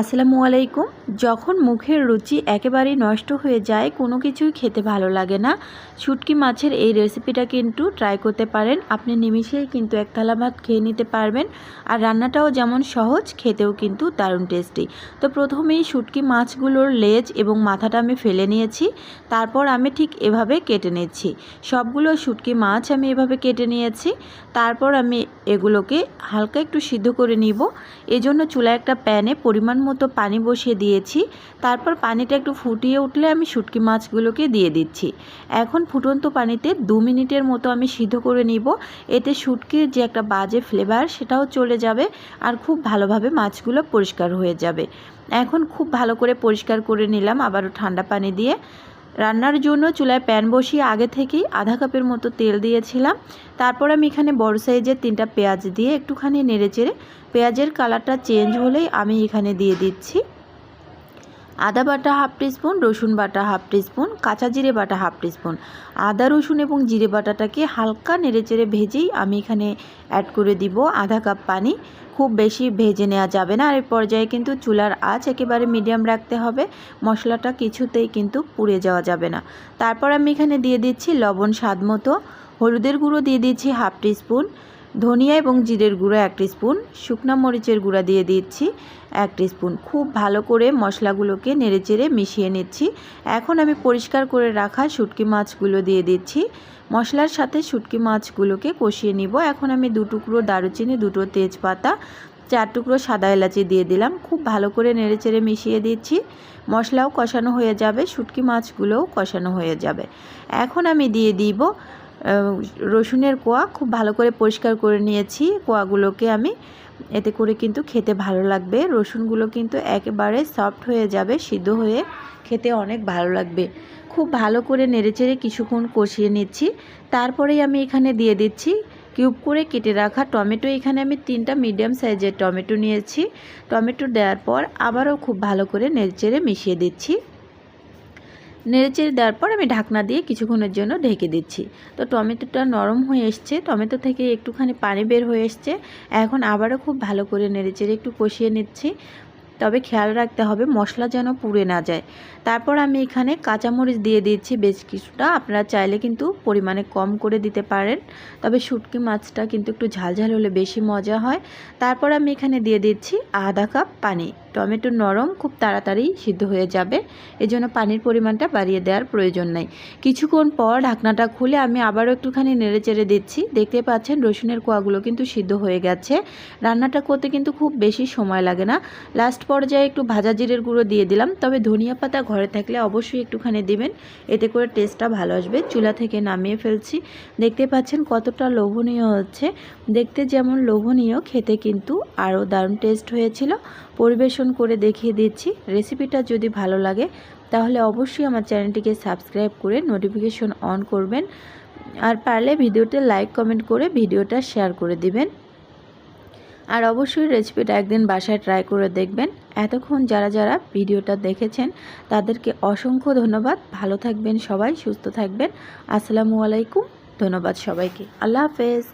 আসসালামু আলাইকুম। যখন মুখের রুচি একেবারেই নষ্ট হয়ে যায়, কোনো কিছুই খেতে ভালো লাগে না। শুটকি মাছের এই রেসিপিটা কিন্তু ট্রাই করতে পারেন। আপনি নিমিষেই কিন্তু এক থালা ভাত খেয়ে নিতে পারবেন। আর রান্নাটাও যেমন সহজ, খেতেও কিন্তু দারুণ টেস্টি তো প্রথমেই শুটকি মাছগুলোর লেজ এবং মাথাটা আমি ফেলে নিয়েছি। তারপর আমি ঠিক এভাবে কেটে নিচ্ছি। সবগুলো শুটকি মাছ আমি এভাবে কেটে নিয়েছি। তারপর আমি এগুলোকে হালকা একটু সিদ্ধ করে নিব। এজন্য চুলায় একটা প্যানে পরিমাণ মতো পানি বসিয়ে দিয়েছি। তারপর পানিটা একটু ফুটিয়ে উঠলে আমি শুটকি মাছগুলোকে দিয়ে দিচ্ছি। এখন ফুটন্ত পানিতে দু মিনিটের মতো আমি সিদ্ধ করে নিব। এতে শুটকির যে একটা বাজে ফ্লেভার সেটাও চলে যাবে আর খুব ভালোভাবে মাছগুলো পরিষ্কার হয়ে যাবে। এখন খুব ভালো করে পরিষ্কার করে নিলাম আবারও ঠান্ডা পানি দিয়ে। রান্নার জন্য চুলায় প্যান বসিয়ে আগে থেকেই আধা কাপের মতো তেল দিয়েছিলাম। তারপর আমি এখানে বড় সাইজের তিনটা পেঁয়াজ দিয়ে একটুখানি নেড়ে চেড়ে পেঁয়াজের কালারটা চেঞ্জ হলেই আমি এখানে দিয়ে দিচ্ছি। আদা বাটা হাফ টিস্পুন, রসুন বাটা হাফ টিস্পুন, কাঁচা জিরে বাটা হাফ টিস্পুন। আদা, রসুন এবং জিরে বাটাটাকে হালকা নেড়েচেড়ে ভেজেই আমি এখানে অ্যাড করে দিব আধা কাপ পানি। খুব বেশি ভেজে নেওয়া যাবে না। আর এই পর্যায়ে কিন্তু চুলার আঁচ একেবারে মিডিয়াম রাখতে হবে। মশলাটা কিছুতেই কিন্তু পুড়ে যাওয়া যাবে না। তারপর আমি এখানে দিয়ে দিচ্ছি লবণ স্বাদ মতো। হলুদের গুঁড়ো দিয়ে দিচ্ছি হাফ টিস্পুন। ধনিয়া এবং জিরের গুঁড়ো এক স্পুন শুকনা মরিচের গুঁড়া দিয়ে দিচ্ছি এক স্পুন খুব ভালো করে মশলাগুলোকে নেড়েচেড়ে মিশিয়ে নিচ্ছি। এখন আমি পরিষ্কার করে রাখা শুটকি মাছগুলো দিয়ে দিচ্ছি। মশলার সাথে শুটকি মাছগুলোকে কষিয়ে নিব। এখন আমি দু টুকরো দারুচিনি, দুটো তেজপাতা, চার টুকরো সাদা এলাচি দিয়ে দিলাম। খুব ভালো করে নেড়েচেড়ে মিশিয়ে দিচ্ছি। মশলাও কষানো হয়ে যাবে, শুটকি মাছগুলোও কষানো হয়ে যাবে। এখন আমি দিয়ে দিব রসুনের কোয়া খুব ভালো করে পরিষ্কার করে নিয়েছি। কোয়াগুলোকে আমি এতে করে কিন্তু খেতে ভালো লাগবে। রসুনগুলো কিন্তু একেবারে সফট হয়ে যাবে, সিদ্ধ হয়ে খেতে অনেক ভালো লাগবে। খুব ভালো করে নেড়েচেড়ে কিছুক্ষণ কষিয়ে নিচ্ছি। তারপরেই আমি এখানে দিয়ে দিচ্ছি কিউব করে কেটে রাখা টমেটো। এখানে আমি তিনটা মিডিয়াম সাইজের টমেটো নিয়েছি। টমেটো দেওয়ার পর আবারও খুব ভালো করে নেড়েচেড়ে মিশিয়ে দিচ্ছি। নেড়েচেড়ে দেওয়ার পর আমি ঢাকনা দিয়ে কিছুক্ষণের জন্য ঢেকে দিচ্ছি। তো টমেটোটা নরম হয়ে এসছে, টমেটো থেকে একটুখানি পানি বের হয়ে এসছে। এখন আবারও খুব ভালো করে নেড়েচেড়ে একটু কষিয়ে নিচ্ছি। তবে খেয়াল রাখতে হবে মশলা যেন পুড়ে না যায়। তারপর আমি এখানে কাঁচামরিচ দিয়ে দিচ্ছি বেশ কিছুটা। আপনারা চাইলে কিন্তু পরিমাণে কম করে দিতে পারেন। তবে শুটকি মাছটা কিন্তু একটু ঝালঝাল হলে বেশি মজা হয়। তারপর আমি এখানে দিয়ে দিচ্ছি আধা কাপ পানি। টমেটো নরম, খুব তাড়াতাড়ি সিদ্ধ হয়ে যাবে। এজন্য পানির পরিমাণটা বাড়িয়ে দেওয়ার প্রয়োজন নাই। কিছুক্ষণ পর ঢাকনাটা খুলে আমি আবারও একটুখানি নেড়ে চেড়ে দিচ্ছি। দেখতে পাচ্ছেন রসুনের কোয়াগুলো কিন্তু সিদ্ধ হয়ে গেছে। রান্নাটা করতে কিন্তু খুব বেশি সময় লাগে না। লাস্ট পর্যায়ে একটু ভাজা জিরের গুঁড়ো দিয়ে দিলাম। তবে ধনিয়া পাতা ঘরে থাকলে অবশ্যই একটুখানি দিবেন। এতে করে টেস্টটা ভালো আসবে। চুলা থেকে নামিয়ে ফেলছি। দেখতে পাচ্ছেন কতটা লোভনীয় হচ্ছে। দেখতে যেমন লোভনীয়, খেতে কিন্তু আরও দারুণ টেস্ট হয়েছিল। পরিবেশন করে দেখিয়ে দিচ্ছি। রেসিপিটা যদি ভালো লাগে, তাহলে অবশ্যই আমার চ্যানেলটিকে সাবস্ক্রাইব করে নোটিফিকেশন অন করবেন। আর পারলে ভিডিওতে লাইক কমেন্ট করে ভিডিওটা শেয়ার করে দিবেন। আর অবশ্যই রেসিপিটা একদিন বাসায় ট্রাই করে দেখবেন। এতক্ষণ যারা যারা ভিডিওটা দেখেছেন, তাদেরকে অসংখ্য ধন্যবাদ। ভালো থাকবেন সবাই, সুস্থ থাকবেন। আসসালামু আলাইকুম। ধন্যবাদ সবাইকে। আল্লাহ হাফেজ।